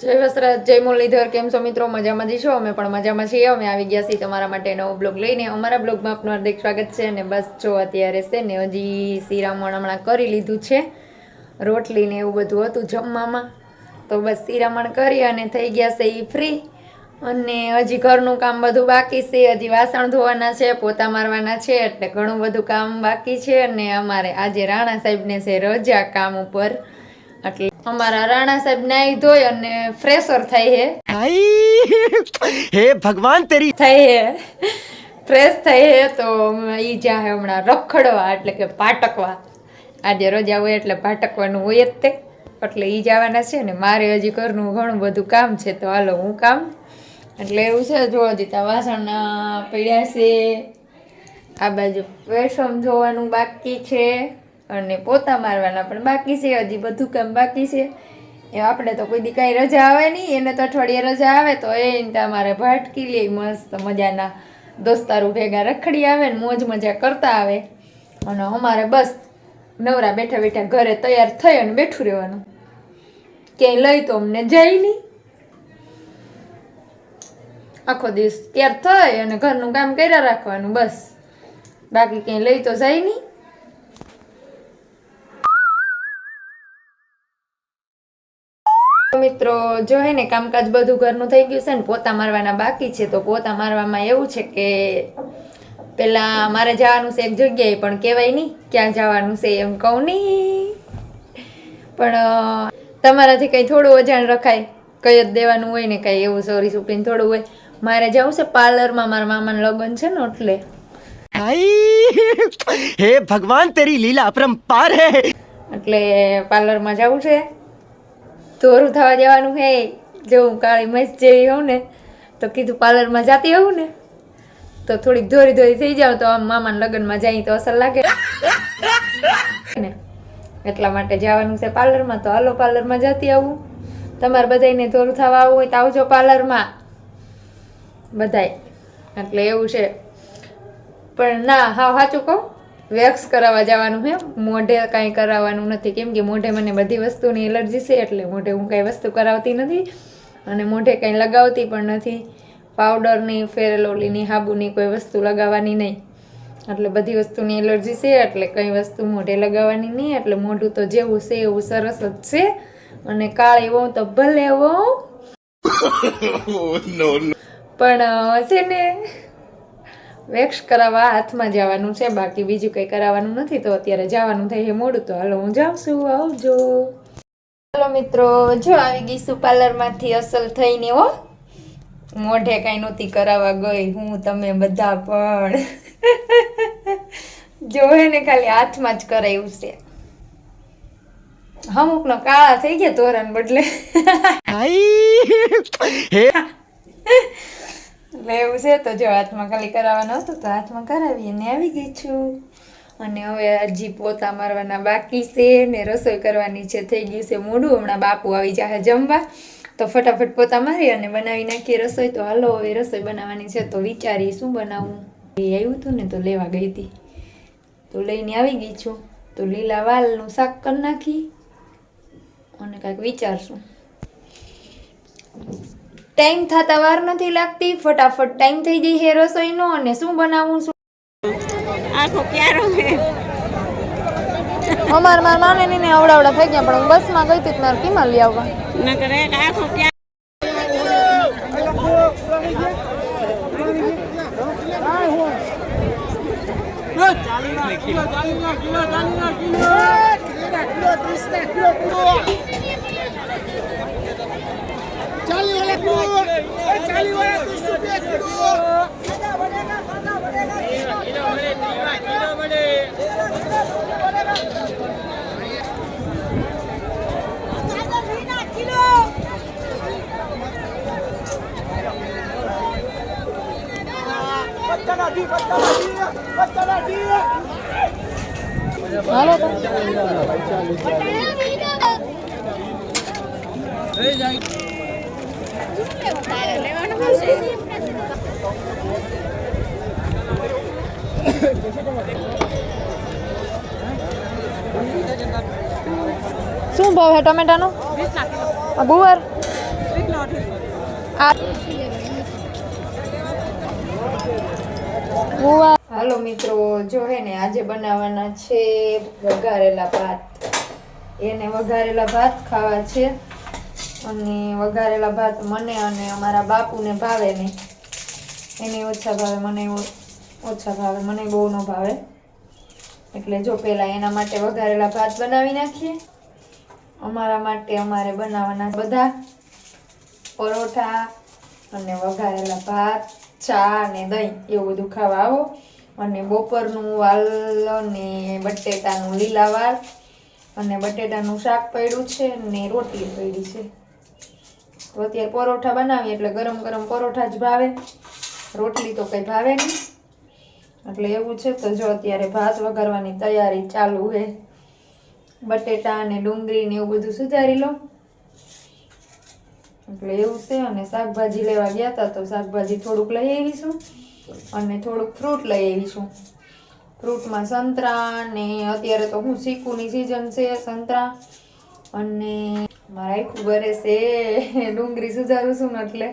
જય વસરાજ, જય મુરલીધર, કેમ છો મિત્રો? મજામાં જઈશું અમે પણ મજામાં છીએ. અમે આવી ગયા છીએ તમારા માટે નવો બ્લોગ લઈને. અમારા બ્લોગમાં આપનું હાર્દિક સ્વાગત છે અને બસ જો અત્યારે છે ને હજી શિરામણ હમણાં કરી લીધું છે. રોટલી ને એવું બધું હતું જમવામાં. તો બસ શિરામણ કરી અને થઈ ગયા છે એ ફ્રી અને હજી ઘરનું કામ બધું બાકી છે. હજી વાસણ ધોવાના છે, પોતા મારવાના છે, એટલે ઘણું બધું કામ બાકી છે. અને અમારે આજે રાણા સાહેબને છે રજા કામ ઉપર. એટલે અમારા રાણા સાહેબ નાઈ ધોઈ અને ફ્રેશર થાય હે. હે ભગવાન તેરી થાય હે. ફ્રેશ થઈ હે તો એ જ્યાં હે હમણાં રખડવા એટલે કે પાટકવા. આજે રજા હોય એટલે પાટકવાનું હોય જ તે. એટલે એ જવાના છે ને મારે હજી ઘરનું ઘણું બધું કામ છે તો હાલો હું કામ. એટલે એવું છે જો જીતા ત્યાં વાસણ પડ્યા છે. આ બાજુ પેશમ જોવાનું બાકી છે. અને પોતા મારવાના પણ બાકી છે, હજી બધું કામ બાકી છે. એ આપણે તો કોઈ દી કાંઈ રજા આવે નહીં, એને તો અઠવાડિયે રજા આવે, તો એ તમારે ભાટકી લે, મસ્ત મજાના દોસ્તારો ભેગા રખડી આવે ને મોજ મજા કરતા આવે. અને અમારે બસ નવરા બેઠા બેઠા ઘરે તૈયાર થઈ અને બેઠું રહેવાનું. ક્યાંય લઈ તો અમને જાય નહીં. આખો દિવસ તૈયાર થઈ અને ઘરનું કામ કર્યા રાખવાનું, બસ. બાકી ક્યાંય લઈ તો જાય નહીં. મિત્રો જો હે ને કામકાજ બધું ઘરનું થઈ ગયું છે ને પોતા મારવાના બાકી છે તો પોતા મારવામાં એવું છે કે પેલા મારે જવાનું છે એક જગ્યાએ પણ કહેવાય નહીં ક્યાં જવાનું છે એમ કહું નહીં. પણ તમારાથી કંઈ થોડું અજાણ રખાય કંઈ જ દેવાનું હોય ને કંઈ એવું સોરી સુપીને થોડું હોય. મારે જવું છે પાર્લરમાં મારા મામાના લગ્ન છે ને એટલે. હે ભગવાન તેરી લીલા અપરંપાર હે. એટલે પાર્લરમાં જવું છે. ધોરું થવા જવાનું હે, જો હું કાળી મસ જેવી હોઉં ને, તો કીધું પાર્લરમાં જાતી હોઉં ને, તો થોડીક ધોરી ધોરી થઈ જાવ તો આમ મામાના લગ્નમાં જાય તો અસર લાગે. ને એટલા માટે જવાનું છે પાર્લરમાં, તો હાલો પાર્લરમાં જતી આવું. તમારે બધાને ધોરું થવા આવવું હોય તો આવજો પાર્લરમાં. બધાય. એટલે એવું છે. પણ ના હા સાચું કહું. વેક્સ કરાવવા જવાનું છે. મોઢે કાંઈ કરાવવાનું નથી. કેમ કે મોઢે મને બધી વસ્તુની એલર્જી છે એટલે મોઢે હું કાંઈ વસ્તુ કરાવતી નથી અને મોઢે કાંઈ લગાવતી પણ નથી. પાવડરની ફેરલોલીની હાબુની કોઈ વસ્તુ લગાવવાની નહીં. એટલે બધી વસ્તુની એલર્જી છે એટલે કંઈ વસ્તુ મોઢે લગાવવાની નહીં. એટલે મોઢું તો જેવું છે એવું સરસ જ છે. અને કાળી એવો તો ભલે એવો પણ છે ને વેક્સ કરાવવા હાથમાં જવાનું છે બાકી બીજું કંઈ કરાવવાનું નથી તો અત્યારે જવાનું થાય એ મોડું. તો હાલો હું જાઉં છું આવજો. ચાલો મિત્રો જો આવી ગઈશું પાર્લરમાંથી અસલ થઈને હો. મોઢે કાંઈ નહોતી કરાવવા ગઈ હું તમે બધા પણ. જો એને ખાલી હાથમાં જ કરાયું છે. અમુકનો કાળા થઈ ગયા તોરણ બદલે. હે. એવું છે તો જો હાથમાં ખાલી કરાવવાનું હતું તો હાથમાં કરાવી અને આવી ગઈ છું. અને હવે હજી પોતા મારવાના બાકી છે ને રસોઈ કરવાની છે, થઈ ગયું છે મોડું. હમણાં બાપુ આવી જાય જમવા. તો ફટાફટ પોતા મારી અને બનાવી નાખીએ રસોઈ. તો હાલો હવે રસોઈ બનાવવાની છે તો વિચારી શું બનાવવું એ આવ્યું હતું ને તો લેવા ગઈ હતી. તો લઈને આવી ગઈ છું. તો લીલા વાલનું શાક કરી નાખી. અને કાંઈક વિચારશું. ટાઈમ થતા વાર નથી લાગતી ફટાફટ ટાઈમ થઈ જાય હે રસોઈનો અને શું બનાવવું શું આખો ક્યારો હે અમાર માર માને ને આવડાવડા થઈ ગયા પણ હું બસમાં ગઈ હતી મારે કિમાં લઈ આવવા નકર એક આખો ક્યારો હાલો તો લેવાનું હશે શું ભાવ છે ટમેટાનો? ગુવાર. હાલો મિત્રો, જો હે ને આજે બનાવવાના છે વઘારેલા ભાત. એને વઘારેલા ભાત ખાવા છે. અને વઘારેલા ભાત મને અને અમારા બાપુને ભાવે નહીં. એને ઓછા ભાવે, મને ઓછા ભાવે, મને બહુ ન ભાવે. એટલે જો પહેલાં એના માટે વઘારેલા ભાત બનાવી નાખીએ. અમારા માટે અમારે બનાવવાના બધા. પરોઠા અને વઘારેલા ભાત, ચા અને દહીં, એવું બધું ખાવા આવો. અને બપોરનું વાલ ને બટેટાનું લીલા વાલ. અને બટેટાનું શાક પડ્યું છે ને રોટલી પડી છે. તો અત્યારે પરોઠા બનાવીએ, એટલે ગરમ ગરમ પરોઠા જ ભાવે. રોટલી તો કંઈ ભાવે નહીં. એટલે એવું છે તો જો અત્યારે ભાત વઘારવાની તૈયારી ચાલુ છે. બટેટા અને ડુંગળી ને એવું બધું સુધારી લો. એટલે એવું છે અને શાકભાજી લેવા ગયા હતા તો શાકભાજી થોડુંક લઈ આવીશું અને થોડુંક ફ્રૂટ લઈ આવીશું. ફ્રૂટમાં સંતરા ને અત્યારે તો હું ચીકુની સિઝન છે સંતરા અને મારા ખબર છે ડુંગળી સુધારું છું એટલે.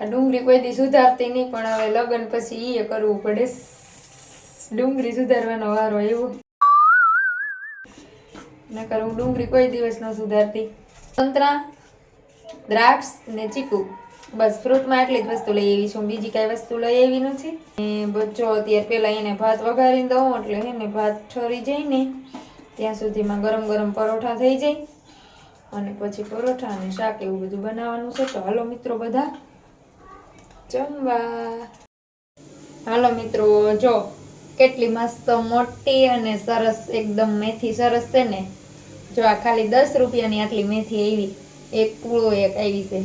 આ ડુંગળી કોઈ દી સુધારતી નહીં, પણ હવે લગ્ન પછી એ કરવું પડે. ડુંગળી સુધારવાનો વારો એવો નકર હું ડુંગળી કોઈ દિવસ ન સુધારતી. સંતરા, દ્રાક્ષ ને ચીકુ. બસ ફ્રૂટમાં એટલી જ વસ્તુ લઈ આવી છું. બીજી કાંઈ વસ્તુ લઈ આવી નથી. બચ્ચો અત્યારે પહેલાં એને ભાત વઘારીને દઉં, એટલે એને ભાત ઠરી જાય ને. ત્યાં સુધીમાં ગરમ ગરમ પરોઠા થઈ જાય. અને પછી પરોઠા અને શાક એવું બધું બનાવવાનું છે. તો હાલો મિત્રો બધા, જમવા. હાલો મિત્રો, જો, કેટલી મસ્ત, મોટી અને સરસ, એકદમ મેથી સરસ છે ને. જો આ ખાલી દસ રૂપિયાની આટલી મેથી આવી, એક પૂળો એક આવી છે.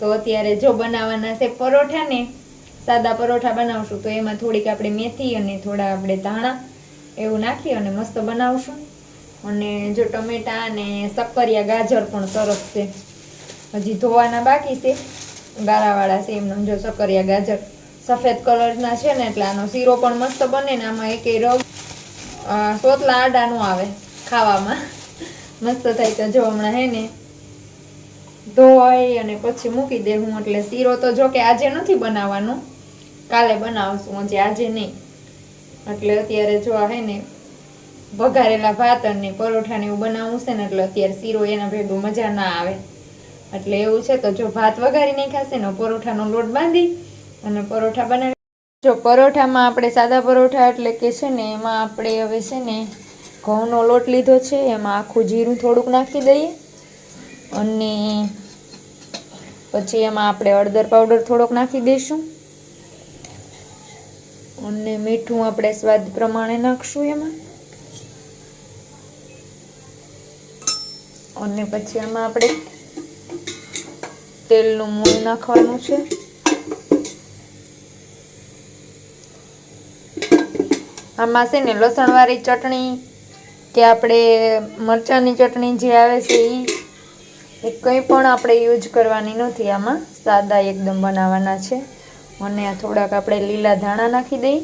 તો અત્યારે જો બનાવવાના છે પરોઠા ને સાદા પરોઠા બનાવશું તો એમાં થોડીક આપણે મેથી અને થોડા આપણે ધાણા એવું નાખી અને મસ્ત બનાવશું. અને જો ટમેટા અને શક્કરિયા ગાજર પણ સરસ છે. હજી ધોવાના બાકી છે. ગારાવાળા છે એમનો. જો શક્કરિયા ગાજર સફેદ કલરના છે ને એટલે આનો શીરો પણ મસ્ત બને ને આમાં એક રગ અ, સોતલા આડા નો આવે ખાવામાં. મસ્ત થાય તો જો હમણાં હે ને ધોઈ અને પછી મૂકી દે હું એટલે શીરો તો જો કે આજે નથી બનાવવાનો કાલે બનાવશું. હજી આજે નહીં. એટલે અત્યારે જો આ હે ને વઘારેલા ભાત અને પરોઠા ને એવું બનાવવું છે ને, એટલે અત્યારે શીરો એના ભેગું મજા ના આવે. એટલે એવું છે તો જો ભાત વઘારી નાખાશે ને, પરોઠાનો લોટ બાંધી અને પરોઠા બનાવી જો પરોઠામાં આપણે સાદા પરોઠા એટલે કે છે ને, એમાં આપણે હવે છે ને ઘઉંનો લોટ લીધો છે, એમાં આખું જીરું થોડુંક નાખી દઈએ અને પછી એમાં આપણે હળદર પાવડર થોડોક નાખી દઈશું. અને મીઠું આપણે સ્વાદ પ્રમાણે નાખશું એમાં. અને પછી આમાં આપણે તેલનું મૂળ નાખવાનું છે. આમાં છે ને લસણવાળી ચટણી, કે આપણે મરચાંની ચટણી જે આવે છે એ કંઈ પણ આપણે યુઝ કરવાની નથી. આમાં સાદા એકદમ બનાવવાના છે. અને થોડાક આપણે લીલા ધાણા નાખી દઈ.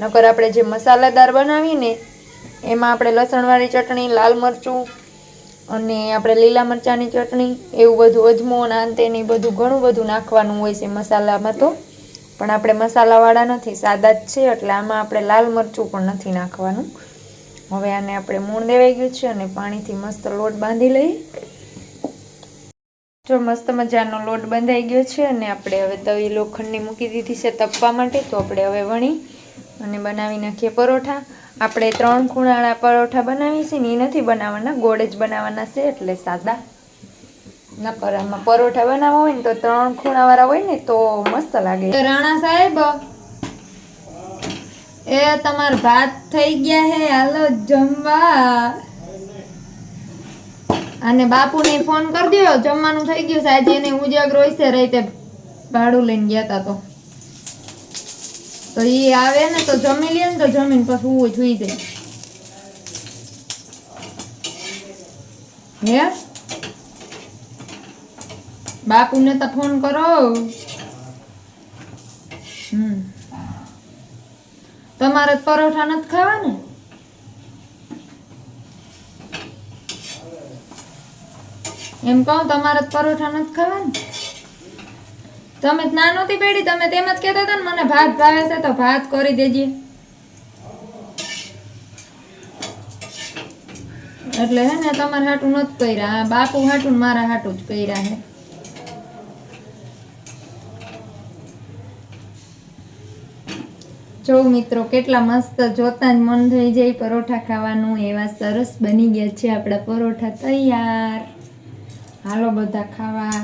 નકર આપણે જે મસાલાદાર બનાવીને એમાં આપણે લસણવાળી ચટણી, લાલ મરચું અને આપણે લીલા મરચાંની ચટણી, એવું બધું અજમો અને અંતે ને બધું ઘણું બધું નાખવાનું હોય છે મસાલામાં તો. પણ આપણે મસાલાવાળા નથી, સાદા જ છે, એટલે આમાં આપણે લાલ મરચું પણ નથી નાખવાનું. હવે આને આપણે મૂળ દેવાઈ ગયું છે અને પાણીથી મસ્ત લોટ બાંધી લઈએ. જો મસ્ત મજાનો લોટ બંધાઈ ગયો છે અને આપણે હવે તવી લોખંડની મૂકી દીધી છે તપવા માટે, તો આપણે હવે વણી અને બનાવી નાખીએ પરોઠા. આપણે ત્રણ ખૂણાળા પરોઠા બનાવી છે ને એ નથી બનાવવાના, ગોળ જ બનાવવાના છે એટલે સાદા. નકર આમાં પરોઠા બનાવવા હોય ને તો ત્રણ ખૂણાવાળા હોય ને તો મસ્ત લાગે. રાણા સાહેબ, એ તમાર ભાત થઈ ગયા હે, હાલો જમવા. અને બાપુને ફોન કરી દો જમવાનું થઈ ગયું સાહેબ એને ઉજાગરો હશે રહી ભાડું લઈને ગયા તા તો. તો એ આવે ને તો જમી લે ને તો જમીન પછી હું જોઈ જાય. હે? બાપુને તો ફોન કરો. તમારે પરોઠા નથી ખાવા ને એમ કહું, તમારે પરોઠા નથી ખાવા ને તમે ના નહોતી પેડી તમે તેમ જ કહેતા હતા ને, મને ભાત ભાવે છે તો ભાત કરી દેજે. એટલે હે ને, તમારે હાટું નથી કર્યા. બાપુ હાટું મારા હાટું જ કર્યા હે. જો મિત્રો, કેટલા મસ્ત જોતા જ મન થઈ જાય પરોઠા ખાવાનું. એવા સરસ બની ગયા છે આપણા પરોઠા તૈયાર. હાલો બધા ખાવા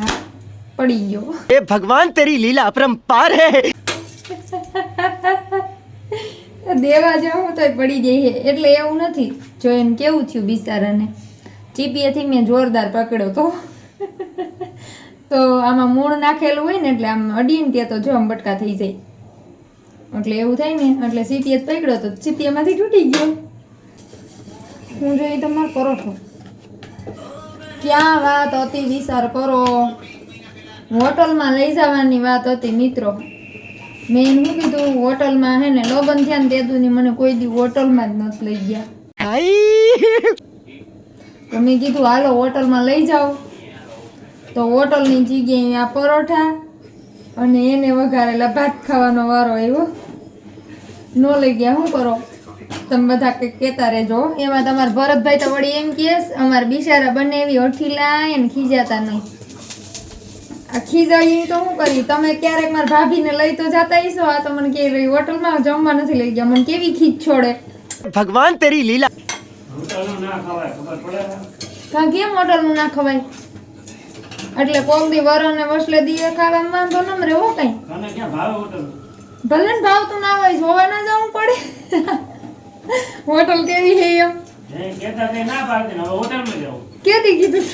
પડી ગયો. એ ભગવાન તેરી લીલા અપરંપાર હે. દેવા જાવ તોય પડી જઈએ એટલે એવું નથી. જો એને કેવું થયું બિચારાને. ચીપીએથી મેં જોરદાર પકડ્યો તો. તો આમાં મૂળ નાખેલું હોય ને એટલે આમ અડીને ત્યાં તો જો આમ બટકા થઈ જાય. એટલે એવું થાય ને એટલે સીપીએ પકડ્યો તો સીપીએમાંથી તૂટી ગયો. હું જોઈએ તમારો પરોઠો. ક્યાં વાત હતી વિચાર કરો. હોટલમાં લઈ જવાની વાત હતી મિત્રો. મેં શું કીધું? હોટલમાં હે ને લોગન ધ્યાન ને તે મને કોઈ દી હોટલમાં જ નથી લઈ ગયા. તો મેં કીધું, હાલો, હોટલમાં લઈ જાઓ. તો હોટલની જગ્યાએ આ પરોઠા અને એને વઘારેલા ભાત ખાવાનો વારો આવ્યો. ન લઈ ગયા, શું કરો? તમે બધા કંઈક કહેતા રહેજો. એમાં તમારા ભરતભાઈ તો વળી એમ કહે અમારા બિચારા બંને એવી ઓઠીલા એને ખીજાતા નહીં. આ ખીજાઈ તો હું કરી? તમે ક્યારેક મારા ભાભીને લઈ તો જતા હશો? આ તો મને કે રહી હોટલમાં જમવા નથી લઈ ગયા. મને કેવી ખીજ છોડે? ભગવાન તેરી લીલા કેમ હોટલનું ના ખવાય? એટલે કોક દી વરોને વસલે દીએ ખાવા માંગો તો રે હો કઈ. ભલે ભાવ તો ના હોય જોવા ના જવું પડે. હોટલ કેવી છે એમ? કેદી કીધું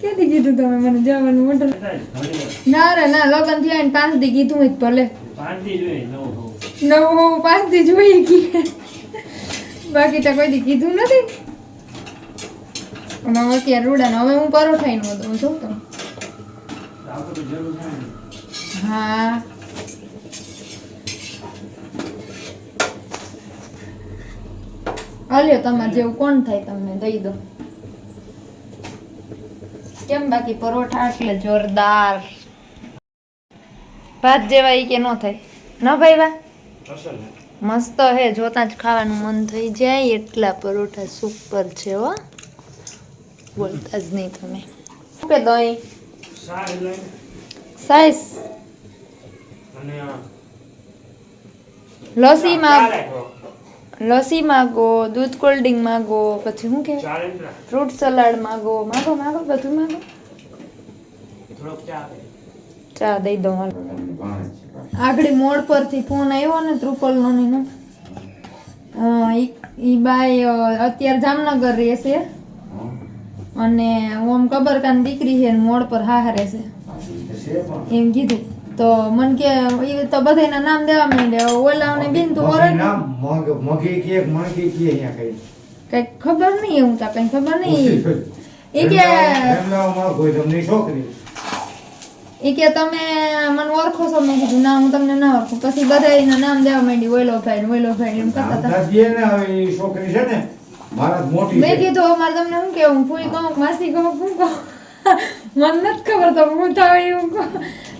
કેતી કીધું તમે મને જવાનું હોટલ? ના રે ના લગન થયા ને પાંચ દી કીધું જ ભલે. નવ પાંચ દી જોઈએ કે. બાકી તો કોઈ દી કીધું નથી. અને હવે અત્યારે રૂડા હવે હું પરોઠાઈ નો દઉં છું તો. હા. હાલ્યો તમારે જેવું કોણ થાય તમને દઈ દો. કેમ બાકી પરોઠા એટલે જોરદાર? ભાત જેવા ઈ કે ન થાય. ન ભાઈ વા? મસ્ત હે જોતા જ ખાવાનું મન થઈ જાય એટલા પરોઠા સુપર છે હો. બોલતા જ નહીં તમે. શું કે દહીં? સાઈસ. લસી માં લસ્સી માગો દૂધ કોલ્ડ ડ્રિંક માગો પછી શું કે? ફ્રૂટ સલાડ માગો. માગો માગો બધું માગો. ચા દઈ દઉં હાલો. આગળ મોડ પરથી ફોન આવ્યો ને ત્રુપલનો ને ઈ બાય અત્યારે જામનગર રહેશે અને ઓમ કબરકાન દીકરી છે મોડ પર હાહરે છે. એમ કીધું. તો મન કે એ તો બધાયના નામ દેવા માંડ્યા ઓલાઓને બિન તો ઓળખ નામ? મગ મગી કે મણકી કે અહીંયા કઈ? કઈ ખબર નહીં એવું તા કઈ ખબર નહીં. એ કે એમનામાં કોઈ તમને છોકરી એ કે તમે મને ઓળખો છો મેં કીધું ના હું તમને ના ઓળખું. પછી બધાયના નામ દેવા માંડી ઓયલો ભાઈ ઓયલો ભાઈ એમ કરતા હતા. દાદીએ ને હવે છોકરી છે ને મારા મોટી મેં કીધું અમારે તમને શું કેવું પૂરી કહું માસી કહું શું કહું? મને નથી ખબર તો હું થાવ એવું કહું.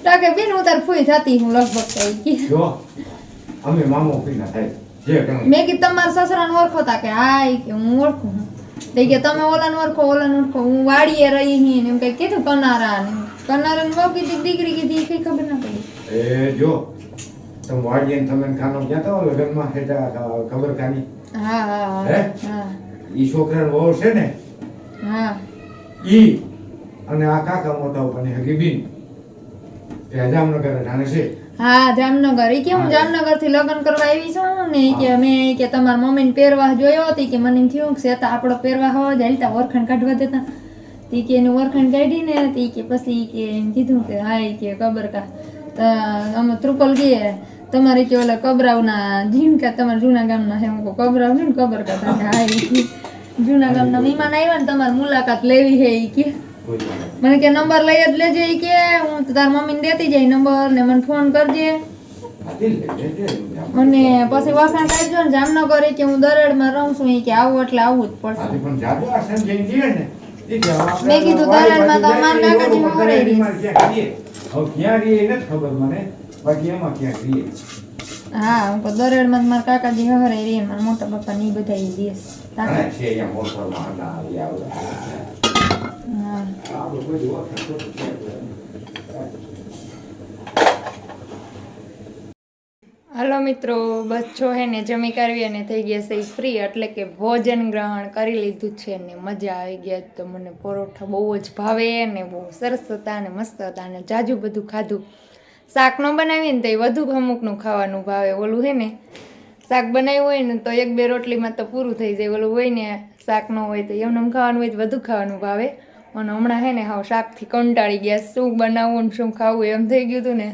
તાકે બેન હું તાર ફૂઈ થતી હું લગભગ થઈ ગઈ જો અમે મામો પીના થાય જે ગણો મેં કીધું તમારા સસરાને ઓળખો તા કે હા કે હું ઓળખું તે કે તમે ઓલાને ઓળખો ઓલાને ઓળખો હું વાડીએ રહી હી ને એમ કઈ કીધું કનારા ને કનારા ને બહુ કીધી દીકરી કીધી કઈ ખબર ના પડી એ જો તમે વાડીએ ને તમે ખાનો ગયા તો લગ્નમાં હેઠા ખબર કાની હા હા હે? ઈ છોકરાનો વહુ છે ને હા ઈ અને આ કાકા મોટા ઉપરની હગી બીન એ જામનગર જાણે છે. હા જામનગર. ઈ કે હું જામનગરથી લગ્ન કરવા આવી છું ને કે મેં કે તમારા મમ્મીને પહેરવા જોયો હતી કે મને થયું કે સેતા આપણો પહેરવા હોવા જ હાલતા કાઢવા દેતા. તી કે એનું ઓરખાણ કાઢી તી કે પછી કે એમ કીધું કે હા કે કબર કા. અમે ત્રુપલ ગયે. તમારે કે ઓલા કબરાવના તમારા જૂના ગામના ના હું કબરાવ ને કબર કા. તા કે હા ઈ કે જૂના ગામના મહેમાન આવ્યા ને તમારે મુલાકાત લેવી હે ઈ કે. મને કે નંબર લઈ જ લેજે કે હું તાર મમ્મીને દેતી જાય નંબર ને મને ફોન કરજે. અને પછી વખાણ કરજો ને જામનગર એ કે હું દરડમાં રહું છું એ કે આવું એટલે આવવું જ પડશે. એ મેં કીધું વાડી દરાણમાં તો અમારા કાકાજી એ રોડ રહી. હવે ક્યાં રહીએ એ નથી ખબર મને. બાકી એમાં ક્યાં રહીએ. હા હું તો દરડમાં મારા કાકાજી હરે રે મારા મોટા પપ્પા ને ઈ બધા દેશ છે અહીંયા મોટરમાં હાલો મિત્રો, બસ છો હે ને જમી કરવી અને થઈ ગયા છે ફ્રી એટલે કે ભોજન ગ્રહણ કરી લીધું છે ને મજા આવી ગયા તો મને પરોઠા બહુ જ ભાવે ને બહુ સરસ હતા અને મસ્ત હતા અને જાજુ બધું ખાધું. શાકનો ન બનાવીએ ને તો એ વધુ અમુકનું ખાવાનું ભાવે. ઓલું હે ને શાક બનાવ્યું હોય ને તો એક બે રોટલીમાં તો પૂરું થઈ જાય. ઓલું હોય ને શાક ન હોય તો એમને એમ ખાવાનું હોય તો વધુ ખાવાનું ભાવે. અને હમણાં હે ને હા શાકથી કંટાળી ગયા. શું બનાવવું ને શું ખાવું એમ થઈ ગયું હતું ને.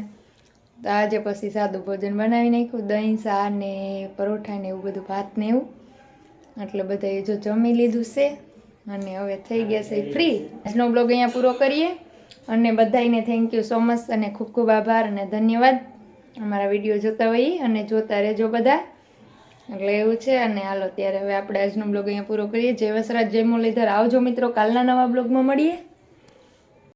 તો આજે પછી સાદું ભોજન બનાવી નાખ્યું. દહીં સા ને પરોઠા ને એવું બધું ભાત ને એવું. એટલે બધાએ જો જમી લીધું છે. અને હવે થઈ ગયા છે ફ્રી આજનો બ્લોગ અહીંયા પૂરો કરીએ. અને બધાને થેન્ક યુ સો મચ અને ખૂબ ખૂબ આભાર અને ધન્યવાદ. અમારા વીડિયો જોતા હોઈએ અને જોતા રહેજો બધા. એટલે એવું છે. અને હાલો, ત્યારે હવે આપણે આજનો બ્લોગ અહીંયા પૂરો કરીએ. જય વસરાજ, જય મુરલીધર. આવજો મિત્રો, કાલના નવા બ્લોગમાં મળીએ.